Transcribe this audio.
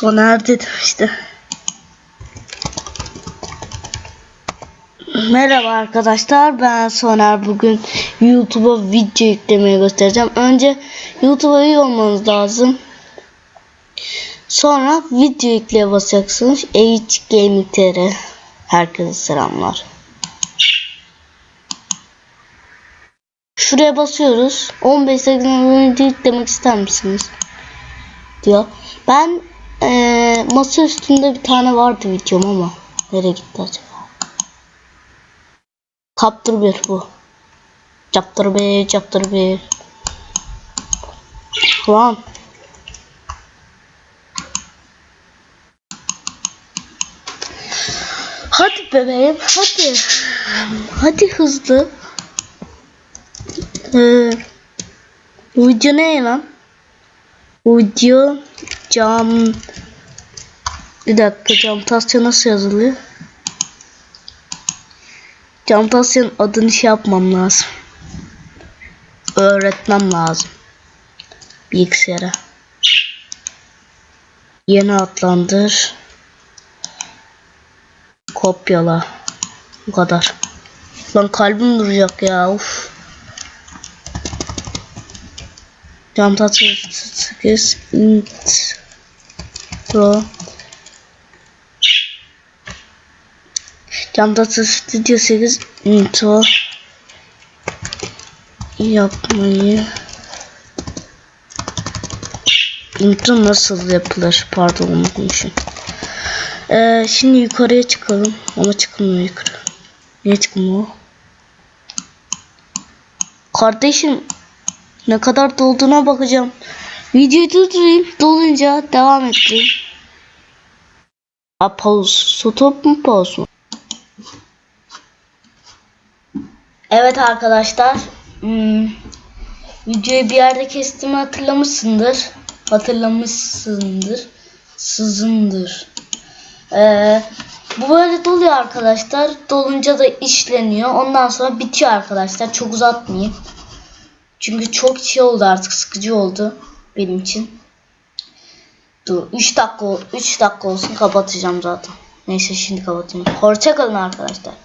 Soner dedim işte. Merhaba arkadaşlar ben Soner bugün YouTube'a video yüklemeye göstereceğim. Önce YouTube'a üye olmanız lazım. Sonra video yükleye basacaksınız. H. Herkese selamlar. Şuraya basıyoruz. 15 dakika video yüklemek ister misiniz? Diyor. Ben eee masa üstünde bir tane vardı videom ama nereye gitti acaba? Kaptır bir bu. Captır bir, captır bir. Lan. Hadi bebeğim, hadi. Hadi hızlı. Ee, video ne lan? Video cam bir dakika cam tasya nasıl yazılıyor? Cam tasyanın adını şey yapmam lazım. Öğretmem lazım. Bilgisayara. Yeni atlandır. Kopyala. Bu kadar. Lan kalbim duracak ya. Uf. Cam tasya 8 intro. Camdası Studio 8 intro. Yapmayı. İntro nasıl yapılır. Pardon unutmuşum. Ee, şimdi yukarıya çıkalım. Ama çıkmıyor yukarı. Niye çıkmıyor? Kardeşim ne kadar dolduğuna bakacağım videoyu durdurayım dolunca devam edeyim A pause stop mu pause mu Evet arkadaşlar. Hmm, videoyu bir yerde kestiğimi hatırlamışsındır. Hatırlamışsındır. Sızındır. Ee, bu böyle doluyor arkadaşlar. Dolunca da işleniyor. Ondan sonra bitiyor arkadaşlar. Çok uzatmayayım. Çünkü çok şey oldu artık. Sıkıcı oldu benim için. Dur 3 dakika 3 dakika olsun kapatacağım zaten. Neyse şimdi kapatayım. Hoşçakalın arkadaşlar.